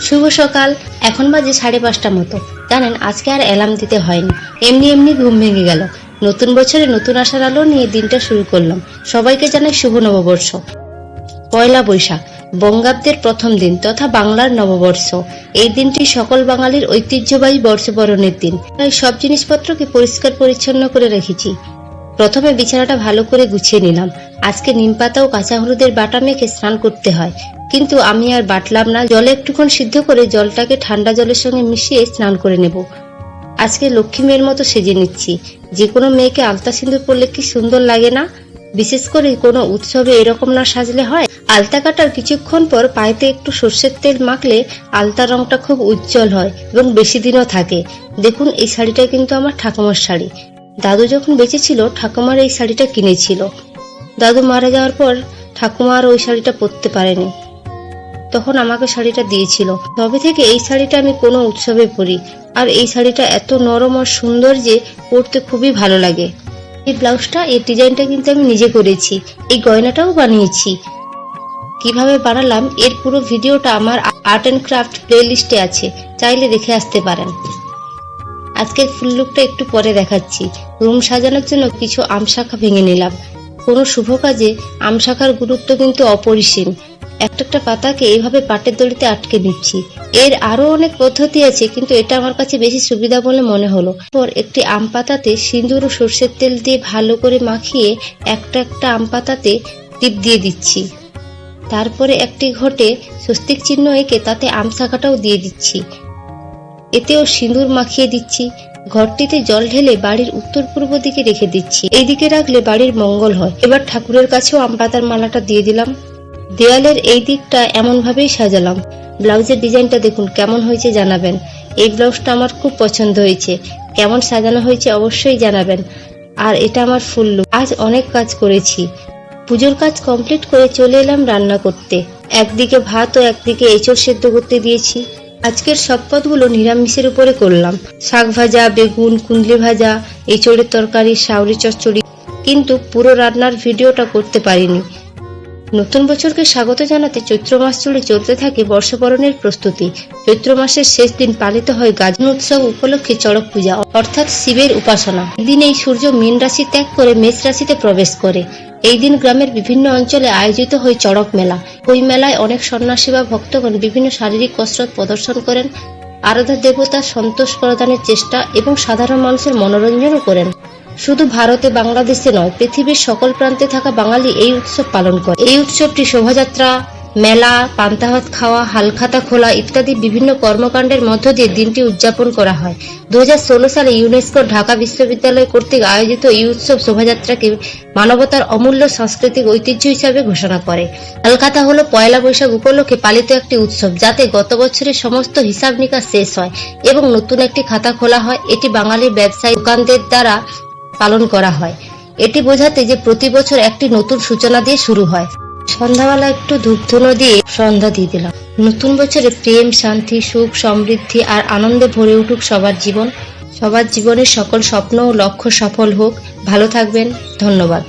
শুভ সকাল। এখন বাজে সাড়ে পাঁচটা মতো। জানেন, আজকে আর অ্যালার্ম দিতে হয়নি। এমনি এমনি ঘুম ভেঙে গেল। নতুন বছরে নতুন আশার আলো নিয়ে দিনটা শুরু করলাম। সবাইকে জানাই শুভ নববর্ষ। পয়লা বৈশাখ, বঙ্গাব্দের প্রথম দিন তথা বাংলার নববর্ষ। এই দিনটি সকল বাঙালির ঐতিহ্যবাহী বর্ষবরণের দিন। তাই সব জিনিসপত্রকে পরিষ্কার পরিচ্ছন্ন করে রেখেছি। প্রথমে বিছানাটা ভালো করে গুছিয়ে নিলাম। আজকে নিম পাতা ও কাঁচা হলুদের বাটা মেখে স্নান করতে হয়। কিন্তু আমি আর বাটলাম না। জলে একটুক্ষণ সিদ্ধ করে জলটাকে ঠান্ডা জলের সঙ্গে মিশিয়ে স্নান করে নেব। আজকে লক্ষ্মী মেয়ের মতো সেজে নিচ্ছি। যে কোনো মেয়েকে আলতা সিঁদুর পরলে কি সুন্দর লাগে না? বিশেষ করে কোনো উৎসবে এরকম না সাজলে হয়? আলতা কাটার কিছুক্ষণ পর পায়েতে একটু সর্ষের তেল মাখলে আলতা রংটা খুব উজ্জ্বল হয় এবং বেশি দিনও থাকে। দেখুন, এই শাড়িটা কিন্তু আমার ঠাকুমার শাড়ি। দাদু যখন বেঁচে ছিল ঠাকুমার এই শাড়িটা কিনেছিল। দাদু মারা যাওয়ার পর ঠাকুমা আর ওই শাড়িটা পরতে পারেনি। তখন আমাকে শাড়িটা দিয়েছিল। তবে থেকে এই শাড়িটা আমি কোনো উৎসবে পরি। আর এই শাড়িটা এত নরম আর সুন্দর যে পরতে খুবই ভালো লাগে। এই ব্লাউজটা, এই ডিজাইনটা কিন্তু আমি নিজে করেছি। এই গয়নাটাও বানিয়েছি। কীভাবে বানালাম, এর পুরো ভিডিওটা আমার আর্ট অ্যান্ড ক্রাফট প্লে লিস্টে আছে। চাইলে দেখে আসতে পারেন। আজকের ফুল লুকটা একটু পরে দেখাচ্ছি। রুম সাজানোর জন্য কিছু আম শাখা ভেঙে নিলাম। কোনো শুভ কাজে আম শাখার গুরুত্ব কিন্তু অপরিসীম। একটা পাতাকে এইভাবে পাটের দড়িতে আটকে নিচ্ছি এর আরও অনেক পদ্ধতি আছে, কিন্তু এটা আমার কাছে বেশি সুবিধা বলে মনে হলো। পর একটি আম পাতাতে সিঁদুর ও সর্ষের তেল দিয়ে ভালো করে মাখিয়ে একটা একটা আম পাতাতে টিপ দিয়ে দিচ্ছি। তারপরে একটি ঘটে স্বস্তিক চিহ্ন এঁকে তাতে আম শাখাটাও দিয়ে দিচ্ছি। এতেও সিঁদুর মাখিয়ে দিচ্ছি। ঘরটিতে জল ঢেলে বাড়ির উত্তর পূর্ব দিকে রেখে দিচ্ছি। এই দিকে রাখলে বাড়ির মঙ্গল হয়। এবার ঠাকুরের কাছেও আম পাতার মালাটা দিয়ে দিলাম। দেয়ালের এই দিকটা এমনভাবেই সাজালাম। ব্লাউজের ডিজাইনটা দেখুন কেমন হয়েছে জানাবেন। এই ব্লাউজটা আমার খুব পছন্দ হয়েছে। কেমন সাজানো হয়েছে অবশ্যই জানাবেন। আর এটা আমার ফুল লুক আজ অনেক কাজ করেছি। পুজোর কাজ কমপ্লিট করে চলে এলাম রান্না করতে। একদিকে ভাত ও একদিকে এঁচড় সেদ্ধ করতে দিয়েছি। আজকের সব পদগুলো নিরামিষের উপরে করলাম। শাক ভাজা, বেগুন কুন্দলি ভাজা, এঁচড়ের তরকারি, শাউরি চচ্চড়ি। কিন্তু পুরো রান্নার ভিডিওটা করতে পারিনি। নতুন বছরকে স্বাগত জানাতে চৈত্র মাস জুড়ে চলতে থাকে বর্ষবরণের প্রস্তুতি। চৈত্র মাসের শেষ দিন পালিত হয় গাজন উৎসব উপলক্ষে চড়ক পূজা, অর্থাৎ শিবের উপাসনা। দিন এই সূর্য মীন রাশি ত্যাগ করে মেষ রাশিতে প্রবেশ করে। এই দিন গ্রামের বিভিন্ন অঞ্চলে আয়োজিত হয় চড়ক মেলা। ওই মেলায় অনেক সন্ন্যাসী বা ভক্তগণ বিভিন্ন শারীরিক কসরত প্রদর্শন করেন। আরাধা দেবতা সন্তোষ প্রদানের চেষ্টা এবং সাধারণ মানুষের মনোরঞ্জনও করেন। শুধু ভারতে, বাংলাদেশে নয়, পৃথিবীর সকল প্রান্তে থাকা বাঙালি এই উৎসব পালন করে। এই উৎসবটি শোভাযাত্রা, মেলা পান্তাভাত খাওয়া, হালখাতা খোলা ইত্যাদি বিভিন্ন কর্মকাণ্ডের মধ্য দিয়ে দিনটি উদযাপন করা হয়। দুহাজার ষোলো সালে ইউনেস্কো ঢাকা বিশ্ববিদ্যালয় কর্তৃক আয়োজিত এই উৎসব শোভাযাত্রাকে মানবতার অমূল্য সাংস্কৃতিক ঐতিহ্য হিসাবে ঘোষণা করে। হালখাতা হলো পয়লা বৈশাখ উপলক্ষে পালিত একটি উৎসব, যাতে গত বছরের সমস্ত হিসাব নিকাশ শেষ হয় এবং নতুন একটি খাতা খোলা হয়। এটি বাঙালি ব্যবসায়ী দোকানদের দ্বারা পালন করা হয়। এটি বোঝাতে যে প্রতি বছর একটি নতুন সূচনা দিয়ে শুরু হয়। সন্ধ্যাবেলা একটু ধূপধুনো দিয়ে সন্ধ্যা দিয়ে দিলাম। নতুন বছরে প্রেম, শান্তি, সুখ, সমৃদ্ধি আর আনন্দে ভরে উঠুক সবার জীবন। সবার জীবনের সকল স্বপ্ন ও লক্ষ্য সফল হোক। ভালো থাকবেন। ধন্যবাদ।